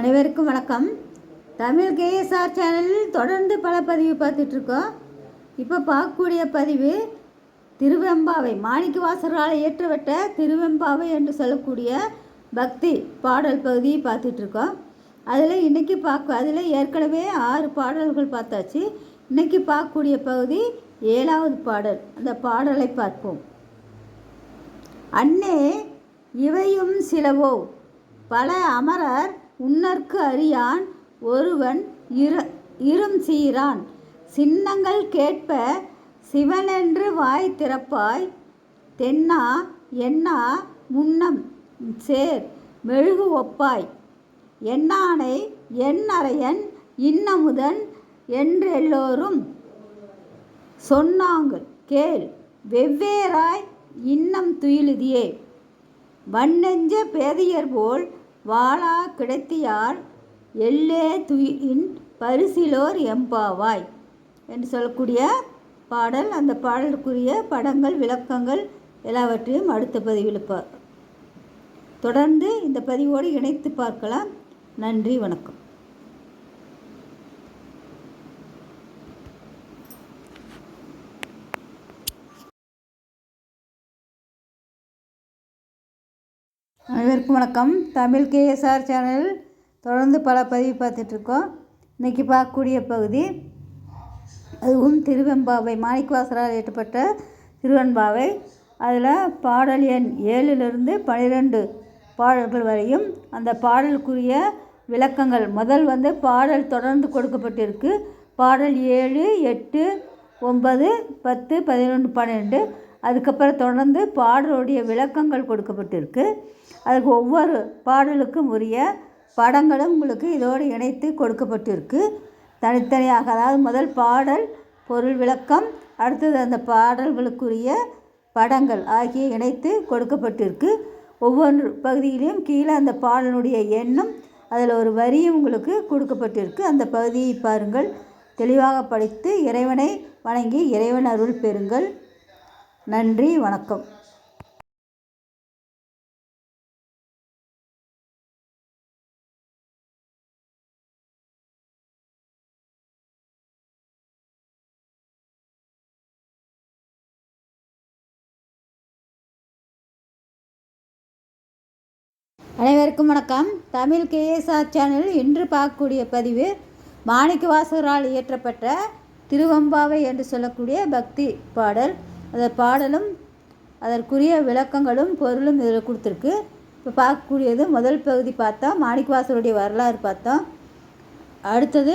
அனைவருக்கும் வணக்கம். தமிழ் கேஎஸ்ஆர் சேனலில் தொடர்ந்து பல பதிவு பார்த்துட்ருக்கோம். இப்போ பார்க்கக்கூடிய பதிவு திருவெம்பாவை மாணிக்க வாசகரால் இயற்றப்பட்ட திருவெம்பாவை என்று சொல்லக்கூடிய பக்தி பாடல் பகுதியை பார்த்துட்ருக்கோம். அதில் இன்றைக்கி பார்க்க அதில் ஏற்கனவே ஆறு பாடல்கள் பார்த்தாச்சு. இன்றைக்கி பார்க்கக்கூடிய பகுதி ஏழாவது பாடல். அந்த பாடலை பார்ப்போம். அன்னே இவையும் சிலவோ பல அமரர் உன்னற்கு அறியான் ஒருவன் இரு இரும் சீரான். சின்னங்கள் கேட்ப சிவனென்று வாய் திறப்பாய். தென்னா என்னா முன்னம் சேர் மெழுகு ஒப்பாய். என்னானை என் அறையன் இன்னமுதன் என்றெல்லோரும் சொன்னாங்கள். கேள் வெவ்வேறாய் இன்னம் துயிலுதியே. வண்ணெஞ்ச பேதையர் போல் வாளா கிடைத்தியார் எல்லே துயின் பரிசிலோர் எம்பாவாய் என்று சொல்லக்கூடிய பாடல். அந்த பாடலுக்குரிய படங்கள் விளக்கங்கள் எல்லாவற்றையும் அடுத்த பதிவில் பா தொடர்ந்து இந்த பதிவோடு இணைத்து பார்க்கலாம். நன்றி வணக்கம். அனைவருக்கும் வணக்கம். தமிழ் கேஎஸ்ஆர் சேனல் தொடர்ந்து பல பதிவு பார்த்துட்ருக்கோம். இன்றைக்கி பார்க்கக்கூடிய பகுதி அதுவும் திருவெம்பாவை மாணிக்கவாசரால் ஏற்றப்பட்ட திருவெம்பாவை. அதில் பாடல் எண் ஏழிலிருந்து பன்னிரெண்டு பாடல்கள் வரையும் அந்த பாடலுக்குரிய விளக்கங்கள். முதல் வந்து பாடல் தொடர்ந்து கொடுக்கப்பட்டிருக்கு. பாடல் ஏழு எட்டு ஒன்பது பத்து பதினொன்று பன்னெண்டு அதுக்கப்புறம் தொடர்ந்து பாடலுடைய விளக்கங்கள் கொடுக்கப்பட்டிருக்கு. அதுக்கு ஒவ்வொரு பாடலுக்கும் உரிய படங்களும் உங்களுக்கு இதோடு இணைத்து கொடுக்கப்பட்டிருக்கு. தனித்தனியாக அதாவது முதல் பாடல் பொருள் விளக்கம் அடுத்தது அந்த பாடல்களுக்குரிய படங்கள் ஆகிய இணைத்து கொடுக்கப்பட்டிருக்கு. ஒவ்வொன்று பகுதியிலையும் கீழே அந்த பாடலுடைய எண்ணும் அதில் ஒரு வரியும் உங்களுக்கு கொடுக்கப்பட்டிருக்கு. அந்த பகுதியை பாருங்கள். தெளிவாக படித்து இறைவனை வணங்கி இறைவன் அருள் பெறுங்கள். நன்றி வணக்கம். அனைவருக்கும் வணக்கம். தமிழ் கேஎஸ்ஆர் சேனல் இன்று பார்க்கக்கூடிய பதிவு மாணிக்க வாசகரால் இயற்றப்பட்ட திருவம்பாவை என்று சொல்லக்கூடிய பக்தி பாடல் அந்த பாடலும் அதற்குரிய விளக்கங்களும் பொருளும் இதில் கொடுத்துருக்கு. இப்போ பார்க்கக்கூடியது முதல் பகுதி பார்த்தோம் மாணிக்கவாசருடைய வரலாறு பார்த்தோம் அடுத்தது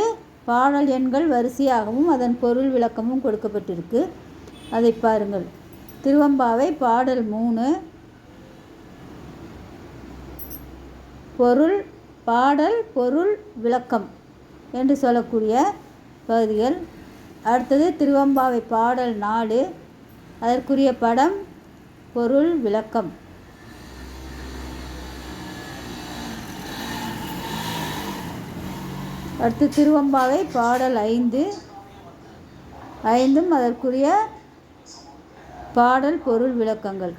பாடல் எண்கள் வரிசையாகவும் அதன் பொருள் விளக்கமும் கொடுக்கப்பட்டிருக்கு. அதை பாருங்கள். திருவம்பாவை பாடல் மூணு. பொருள் பாடல் பொருள் விளக்கம் என்று சொல்லக்கூடிய பகுதிகள். அடுத்தது திருவம்பாவை பாடல் நாலு. அதற்குரிய படம் பொருள் விளக்கம். அடுத்து திருவம்பாவை பாடல் ஐந்து. ஐந்தும் அதற்குரிய பாடல் பொருள் விளக்கங்கள்.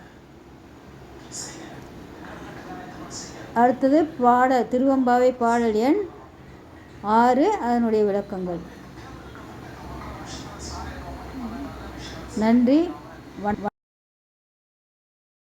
அடுத்தது பாட திருவம்பாவை பாடல் எண் ஆறு அதனுடைய விளக்கங்கள். நன்றி. ஒன்